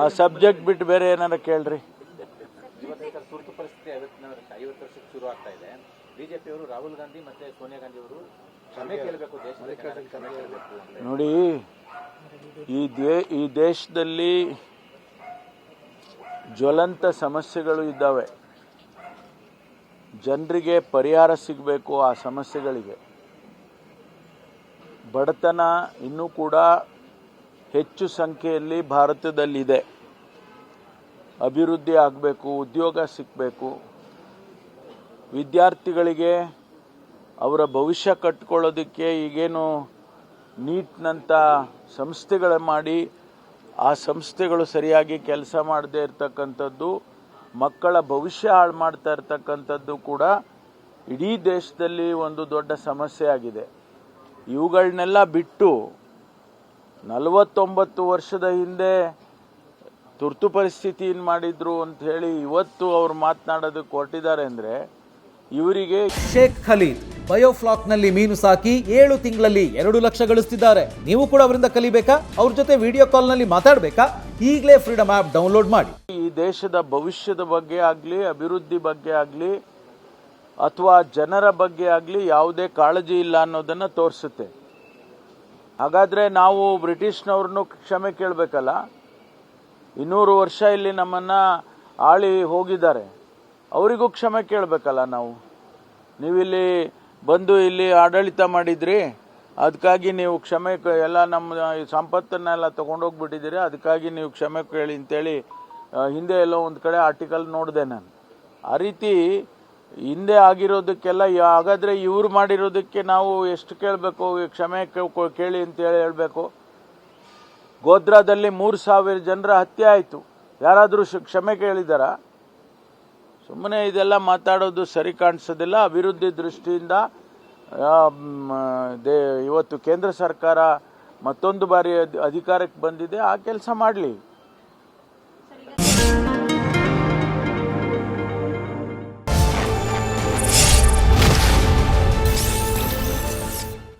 ಆ ಸಬ್ಜೆಕ್ಟ್ ಬಿಟ್ಟು ಬೇರೆ ಏನಾರ ಕೇಳ್ರಿ. ತುರ್ತು ಪರಿಸ್ಥಿತಿ ಐವತ್ತು ವರ್ಷಕ್ಕೆ ಶುರು ಆಗ್ತಾ ಇದೆ. ಬಿಜೆಪಿ ಅವರು ರಾಹುಲ್ ಗಾಂಧಿ ಮತ್ತೆ ಸೋನಿಯಾ ಗಾಂಧಿ ಅವರು ಕ್ಷಮೆ ಕೇಳಬೇಕು ದೇಶದ ಕ್ಷಮೆ ಕೇಳಬೇಕು ನೋಡಿ ಈ ದೇ ಈ ದೇಶದಲ್ಲಿ ಜ್ವಲಂತ ಸಮಸ್ಯೆಗಳು ಇದ್ದಾವೆ. ಜನರಿಗೆ ಪರಿಹಾರ ಸಿಗಬೇಕು ಆ ಸಮಸ್ಯೆಗಳಿಗೆ. ಬಡತನ ಇನ್ನೂ ಕೂಡ ಹೆಚ್ಚು ಸಂಖ್ಯೆಯಲ್ಲಿ ಭಾರತದಲ್ಲಿದೆ. ಅಭಿವೃದ್ಧಿ ಆಗಬೇಕು, ಉದ್ಯೋಗ ಸಿಗಬೇಕು. ವಿದ್ಯಾರ್ಥಿಗಳಿಗೆ ಅವರ ಭವಿಷ್ಯ ಕಟ್ಕೊಳ್ಳೋದಕ್ಕೆ ಈಗೇನು ನೀಟ್ನಂಥ ಸಂಸ್ಥೆಗಳ ಮಾಡಿ, ಆ ಸಂಸ್ಥೆಗಳು ಸರಿಯಾಗಿ ಕೆಲಸ ಮಾಡದೇ ಇರತಕ್ಕಂಥದ್ದು, ಮಕ್ಕಳ ಭವಿಷ್ಯ ಹಾಳು ಮಾಡ್ತಾ ಇರ್ತಕ್ಕಂಥದ್ದು ಕೂಡ ಇಡೀ ದೇಶದಲ್ಲಿ ಒಂದು ದೊಡ್ಡ ಸಮಸ್ಯೆ ಆಗಿದೆ. ಇವುಗಳನ್ನೆಲ್ಲ ಬಿಟ್ಟು ನಲವತ್ತೊಂಬತ್ತು ವರ್ಷದ ಹಿಂದೆ ತುರ್ತು ಪರಿಸ್ಥಿತಿ ಏನ್ ಮಾಡಿದ್ರು ಅಂತ ಹೇಳಿ ಇವತ್ತು ಅವ್ರು ಮಾತನಾಡೋದಕ್ಕೆ ಹೊರಟಿದ್ದಾರೆ ಅಂದ್ರೆ ಇವರಿಗೆ ಶೇಖ್ ಖಲೀಲ್ ಬಯೋಫ್ಲಾಕ್ನಲ್ಲಿ ಮೀನು ಸಾಕಿ ಏಳು ತಿಂಗಳಲ್ಲಿ ಎರಡು ಲಕ್ಷ ಗಳಿಸ್ತಿದ್ದಾರೆ. ನೀವು ಕೂಡ ಅವರಿಂದ ಕಲಿಬೇಕಾ? ಅವ್ರ ಜೊತೆ ವಿಡಿಯೋ ಕಾಲ್ನಲ್ಲಿ ಮಾತಾಡಬೇಕಾ? ಈಗಲೇ ಫ್ರೀಡಮ್ ಆ್ಯಪ್ ಡೌನ್ಲೋಡ್ ಮಾಡಿ. ಈ ದೇಶದ ಭವಿಷ್ಯದ ಬಗ್ಗೆ ಆಗಲಿ ಅಭಿವೃದ್ಧಿ ಬಗ್ಗೆ ಆಗಲಿ ಅಥವಾ ಜನರ ಬಗ್ಗೆ ಆಗಲಿ ಯಾವುದೇ ಕಾಳಜಿ ಇಲ್ಲ ಅನ್ನೋದನ್ನು ತೋರಿಸುತ್ತೆ. ಹಾಗಾದರೆ ನಾವು ಬ್ರಿಟಿಷ್ನವ್ರನ್ನು ಕ್ಷಮೆ ಕೇಳಬೇಕಲ್ಲ? ಇನ್ನೂರು ವರ್ಷ ಇಲ್ಲಿ ನಮ್ಮನ್ನು ಆಳಿ ಹೋಗಿದ್ದಾರೆ. ಅವರಿಗೂ ಕ್ಷಮೆ ಕೇಳಬೇಕಲ್ಲ ನಾವು? ನೀವಿಲ್ಲಿ ಬಂದು ಇಲ್ಲಿ ಆಡಳಿತ ಮಾಡಿದ್ರಿ ಅದಕ್ಕಾಗಿ ನೀವು ಕ್ಷಮೆ ಎಲ್ಲ ನಮ್ಮ ಸಂಪತ್ತನ್ನೆಲ್ಲ ತೊಗೊಂಡೋಗ್ಬಿಟ್ಟಿದ್ದೀರಿ ಅದಕ್ಕಾಗಿ ನೀವು ಕ್ಷಮೆ ಕೇಳಿ ಅಂತೇಳಿ ಹಿಂದೆ ಎಲ್ಲೋ ಒಂದು ಕಡೆ ಆರ್ಟಿಕಲ್ ನೋಡಿದೆ ನಾನು. ಆ ರೀತಿ ಹಿಂದೆ ಆಗಿರೋದಕ್ಕೆಲ್ಲ ಹಾಗಾದ್ರೆ ಇವ್ರು ಮಾಡಿರೋದಕ್ಕೆ ನಾವು ಎಷ್ಟು ಕೇಳಬೇಕು? ಕ್ಷಮೆ ಕೇಳಿ ಅಂತೇಳಿ ಹೇಳಬೇಕು. ಗೋದ್ರಾದಲ್ಲಿ ಮೂರು ಸಾವಿರ ಜನರ ಹತ್ಯೆ ಆಯಿತು. ಯಾರಾದರೂ ಕ್ಷಮೆ ಕೇಳಿದಾರ? ಸುಮ್ಮನೆ ಇದೆಲ್ಲ ಮಾತಾಡೋದು ಸರಿ ಕಾಣಿಸೋದಿಲ್ಲ. ಅಭಿವೃದ್ಧಿ ದೃಷ್ಟಿಯಿಂದ ದೇ- ಇವತ್ತು ಕೇಂದ್ರ ಸರ್ಕಾರ ಮತ್ತೊಂದು ಬಾರಿ ಅಧ್- ಅಧಿಕಾರಕ್ಕೆ ಬಂದಿದೆ. ಆ ಕೆಲಸ ಮಾಡಲಿ.